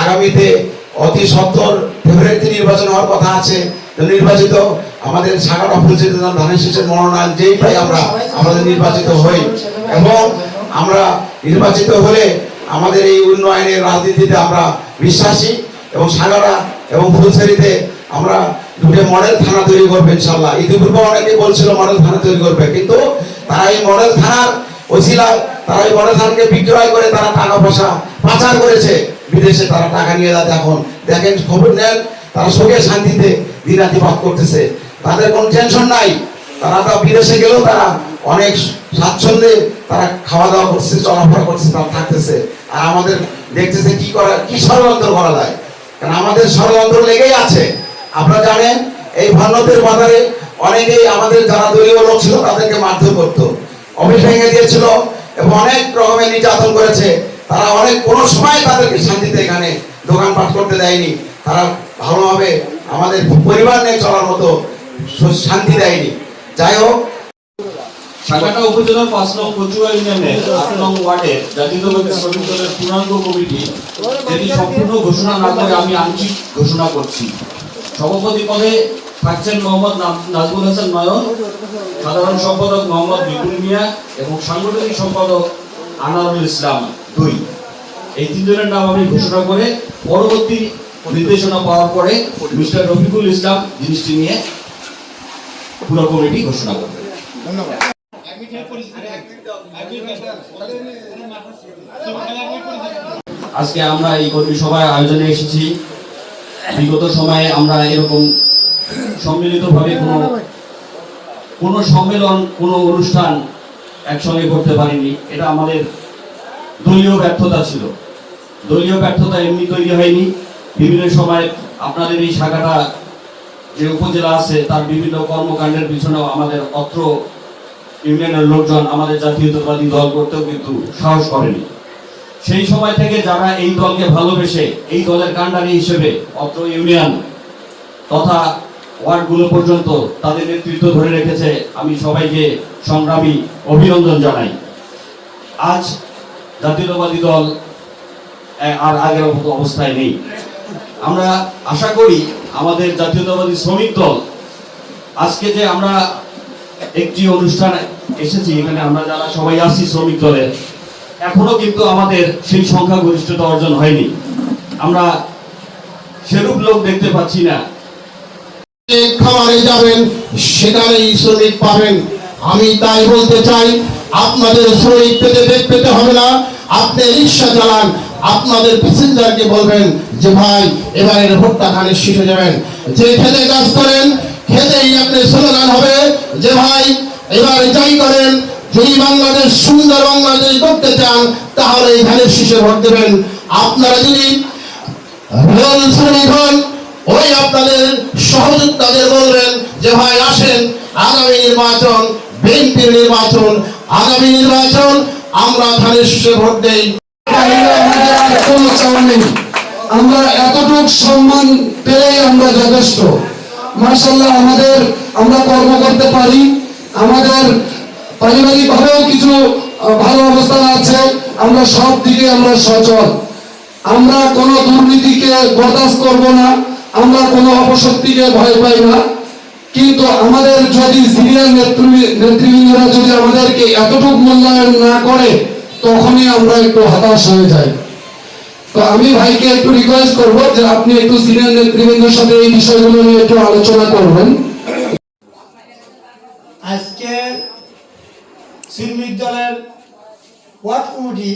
আগামীতে অতি সত্তর ফেব্রুয়ারিতে নির্বাচন হওয়ার কথা আছে। নির্বাচিত আমাদের সাগাটা ফুলচিত ধানের শীষের মনোনয়ন যেই পাই আমরা আমাদের নির্বাচিত হই। এবং আমরা নির্বাচিত হলে আমাদের এই উন্নয়নের রাজনীতিতে আমরা বিশ্বাসী এবং সাগারা এবং ফুলছড়িতে আমরা দুটো মডেল থানা তৈরি করবে ইনশাল্লাহ ইতিপূর্বে অনেকে বলছিল মডেল থানা তৈরি করবে, কিন্তু তারা এই মডেল থানার ওসিলায় তারা এই মডেল থানাকে বিক্রয় করে তারা টাকা পয়সা পাচার করেছে। বিদেশে তারা টাকা নিয়ে যাচ্ছে এখন। দেখেন খবর নেন, তারা সুখে শান্তিতে দিনাতিপাত করতেছে। তাদের কোনো টেনশন নাই। তারা তো বিদেশে গেলেও তারা অনেক স্বাচ্ছন্দ্যে তারা খাওয়া দাওয়া করছে, চলাফেরা করছে, তারা থাকতেছে। আর আমাদের দেখতেছে কি করা কি ষড়যন্ত্র করা যায়। কারণ আমাদের ষড়যন্ত্র লেগেই আছে। আপনারা জানেন, এই ভান্নতের বাজারে অনেকেই আমাদের যারা দলীয় লোক ছিল, তাদেরকে মারধর করতো। অফিস ভেঙে দিয়েছিল এবং অনেক রকমের নির্যাতন করেছে। তারা অনেক কোনো সময় তাদেরকে শান্তিতে এখানে দোকানপাট করতে দেয়নি। তারা ভালোভাবে আমাদের পরিবার নিয়ে চলার মতো শান্তি দেয়নি। যাই হোক। উপজেলার পাঁচ নং কচুয়া আট নং পূর্ণাঙ্গ কমিটি, যেটি সম্পূর্ণ ঘোষণা না করে আমি আংশিক ঘোষণা করছি। সভাপতি পদে থাকছেন মোহাম্মদ নাজ- নাজমুল হাসান নয়ন, সাধারণ সম্পাদক মোহাম্মদ বিপুল মিয়া এবং সাংগঠনিক সম্পাদক আনারুল ইসলাম। দুই। এই তিনজনের নাম আমি ঘোষণা করে পরবর্তী নির্দেশনা পাওয়ার পরে মিস্টার রফিকুল ইসলাম জিনিসটি নিয়ে পুরো কমিটি ঘোষণা করবে। আজকে আমরা এই কর্মী সভায় আয়োজনে এসেছি। বিগত সময়ে আমরা এরকম সম্মিলিতভাবে কোনো কোনো সম্মেলন, কোনো অনুষ্ঠান একসঙ্গে করতে পারিনি। এটা আমাদের দলীয় ব্যর্থতা ছিল। দলীয় ব্যর্থতা এমনি তৈরি হয়নি। বিভিন্ন সময় আপনাদের এই শাখাটা যে উপজেলা আছে, তার বিভিন্ন কর্মকাণ্ডের পিছনেও আমাদের অত্র ইউনিয়নের লোকজন আমাদের জাতীয়তাবাদী দল করতেও কিন্তু সাহস করেনি। সেই সময় থেকে যারা এই দলকে ভালোবেসে, এই দলের কাণ্ডারি হিসেবে অত্র ইউনিয়ন তথা ওয়ার্ডগুলো পর্যন্ত তাদের নেতৃত্ব ধরে রেখেছে, আমি সবাইকে সংগ্রামী অভিনন্দন জানাই। আজ জাতীয়তাবাদী দল আর আগের অবস্থায় নেই। আমরা আশা করি আমাদের জাতীয়তাবাদী শ্রমিক দল, আজকে যে আমরা একটি অনুষ্ঠান এসেছি, এখানে আমরা যারা সবাই আছি শ্রমিক দলের, এখনও কিন্তু আমাদের সেই সংখ্যাগরিষ্ঠতা অর্জন হয়নি। আমরা সেরূপ লোক দেখতে পাচ্ছি না। খামারে যাবেন, সেখানেই শ্রমিক পাবেন। আমি তাই বলতে চাই, আপনাদের শ্রমিক পেতে পেতে হবে না। আপনি রিক্সা চালান, আপনাদের প্যাসেঞ্জারকে বলবেন যে, ভাই, এবারের ভোটটা ধানের শীষে যাবেন। যে খেতে কাজ করেন, খেতেই আপনি স্লোগান হবে যে, ভাই, এবারে যাই করেন, যদি বাংলাদেশ, সুন্দর বাংলাদেশ করতে চান, তাহলে এই ধানের শীষে ভোট দেবেন। আপনারা যদি হন, ওই আপনাদের সহযোদ্ধাদের বলবেন যে, ভাই, আসেন, আগামী নির্বাচন, বিএনপির নির্বাচন, আগামী নির্বাচন আমরা ধানের শীষে ভোট দেই। আমরা এতটুক সম্মান পেলেই আমরা যথেষ্ট। মার্শাল্লাহ আমাদের আমরা কর্ম করতে পারি। আমাদের পারিবারিক ভাবেও কিছু ভালো অবস্থা আছে। আমরা সব দিকে আমরা সচল। আমরা কোনো দুর্নীতিকে বরদাস্ত করব না। আমরা কোনো অপশক্তিকে ভয় পাই না। কিন্তু আমাদের যদি সিনিয়র নেতৃবৃ- নেতৃবৃন্দরা যদি আমাদেরকে এতটুকু মূল্যায়ন না করে তখনই আমরা একটু হতাশ হয়ে যাই। তো আমি ভাইকে একটু রিকোয়েস্ট করব যে আপনি একটু সিনিয়র নেতৃবৃন্দর সাথে এই বিষয়গুলো নিয়ে একটু আলোচনা করবেন। আজকে শ্রমিক দলের ওয়ার্ড কমিটি